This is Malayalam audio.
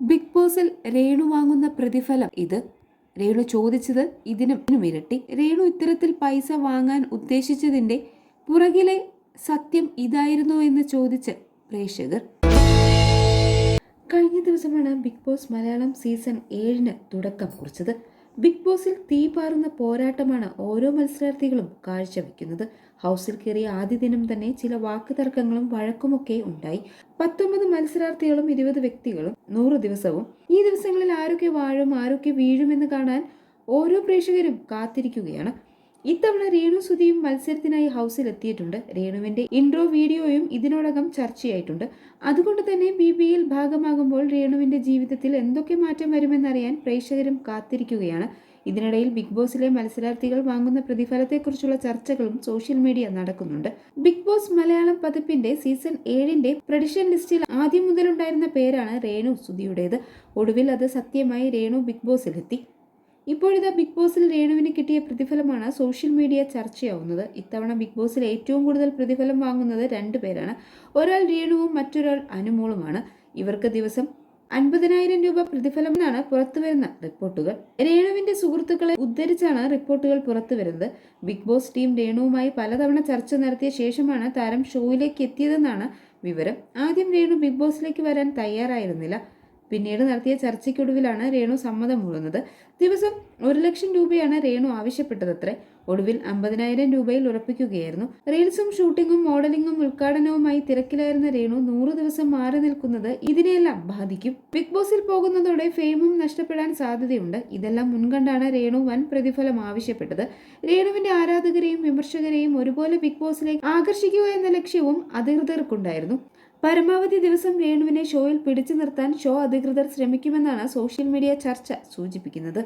ബിഗ് ബോസിൽ രേണു വാങ്ങുന്ന പ്രതിഫലം ഇത്. രേണു ചോദിച്ചത് ഇതിനും ഇരട്ടി രേണു ഇത്തരത്തിൽ പൈസ വാങ്ങാൻ ഉദ്ദേശിച്ചതിന്റെ പുറകിലെ സത്യം ഇതായിരുന്നോ എന്ന് ചോദിച്ച് പ്രേക്ഷകർ. കഴിഞ്ഞ ദിവസമാണ് ബിഗ് ബോസ് മലയാളം സീസൺ ഏഴിന് തുടക്കം കുറിച്ചത്. ബിഗ് ബോസിൽ തീ പാറുന്ന പോരാട്ടമാണ് ഓരോ മത്സരാർത്ഥികളും കാഴ്ചവെക്കുന്നത്. ഹൗസിൽ കയറിയ ആദ്യ ദിനം തന്നെ ചില വാക്ക് തർക്കങ്ങളും വഴക്കുമൊക്കെ ഉണ്ടായി. പത്തൊമ്പത് മത്സരാർത്ഥികളും ഇരുപത് വ്യക്തികളും നൂറ് ദിവസവും ഈ ദിവസങ്ങളിൽ ആരൊക്കെ വാഴും ആരൊക്കെ വീഴുമെന്ന് കാണാൻ ഓരോ പ്രേക്ഷകരും കാത്തിരിക്കുകയാണ്. ഇത്തവണ രേണു സുധിയും മത്സരത്തിനായി ഹൗസിൽ എത്തിയിട്ടുണ്ട്. രേണുവിന്റെ ഇൻട്രോ വീഡിയോയും ഇതിനോടകം ചർച്ചയായിട്ടുണ്ട്. അതുകൊണ്ട് തന്നെ ബി എൽ ഭാഗമാകുമ്പോൾ രേണുവിന്റെ ജീവിതത്തിൽ എന്തൊക്കെ മാറ്റം വരുമെന്നറിയാൻ പ്രേക്ഷകരും കാത്തിരിക്കുകയാണ്. ഇതിനിടയിൽ ബിഗ് ബോസിലെ മത്സരാർത്ഥികൾ വാങ്ങുന്ന പ്രതിഫലത്തെക്കുറിച്ചുള്ള ചർച്ചകളും സോഷ്യൽ മീഡിയ നടക്കുന്നുണ്ട്. ബിഗ് ബോസ് മലയാളം പതിപ്പിന്റെ സീസൺ ഏഴിന്റെ പ്രഡിഷൻ ലിസ്റ്റിൽ ആദ്യം മുതലുണ്ടായിരുന്ന പേരാണ് രേണു സുധിയുടേത്. ഒടുവിൽ അത് സത്യമായി രേണു ബിഗ് ബോസിലെത്തി ഇപ്പോഴിതാ ബിഗ് ബോസിൽ രേണുവിന് കിട്ടിയ പ്രതിഫലമാണ് സോഷ്യൽ മീഡിയ ചർച്ചയാവുന്നത്. ഇത്തവണ ബിഗ് ബോസിൽ ഏറ്റവും കൂടുതൽ പ്രതിഫലം വാങ്ങുന്നത് രണ്ടു പേരാണ്. ഒരാൾ രേണുവും മറ്റൊരാൾ അനുമോളുമാണ്. ഇവർക്ക് ദിവസം അൻപതിനായിരം രൂപ പ്രതിഫലം എന്നാണ് പുറത്തുവരുന്ന റിപ്പോർട്ടുകൾ. രേണുവിന്റെ സുഹൃത്തുക്കളെ ഉദ്ധരിച്ചാണ് റിപ്പോർട്ടുകൾ പുറത്തുവരുന്നത്. ബിഗ് ബോസ് ടീം രേണുവുമായി പലതവണ ചർച്ച നടത്തിയ ശേഷമാണ് താരം ഷോയിലേക്ക് എത്തിയതെന്നാണ് വിവരം. ആദ്യം രേണു ബിഗ് ബോസിലേക്ക് വരാൻ തയ്യാറായിരുന്നില്ല. പിന്നീട് നടത്തിയ ചർച്ചയ്ക്കൊടുവിലാണ് രേണു സമ്മതം മൂളുന്നത്. ദിവസം ഒരു ലക്ഷം രൂപയാണ് രേണു ആവശ്യപ്പെട്ടതത്രേ. ഒടുവിൽ അമ്പതിനായിരം രൂപയിൽ ഉറപ്പിക്കുകയായിരുന്നു. റീൽസും ഷൂട്ടിങ്ങും മോഡലിംഗും ഉദ്ഘാടനവുമായി തിരക്കിലായിരുന്ന രേണു നൂറു ദിവസം മാറി നിൽക്കുന്നത് ഇതിനെയെല്ലാം ബാധിക്കും. ബിഗ് ബോസിൽ പോകുന്നതോടെ ഫെയിമും നഷ്ടപ്പെടാൻ സാധ്യതയുണ്ട്. ഇതെല്ലാം മുൻകണ്ടാണ് രേണു വൻ പ്രതിഫലം ആവശ്യപ്പെട്ടത്. രേണുവിന്റെ ആരാധകരെയും വിമർശകരെയും ഒരുപോലെ ബിഗ് ബോസിലേക്ക് ആകർഷിക്കുക എന്ന ലക്ഷ്യവും അധികൃതർക്കുണ്ടായിരുന്നു. പരമാവധി ദിവസം രേണുവിനെ ഷോയിൽ പിടിച്ചു നിർത്താൻ ഷോ അധികൃതർ ശ്രമിക്കുമെന്നാണ് സോഷ്യൽ മീഡിയ ചർച്ച സൂചിപ്പിക്കുന്നത്.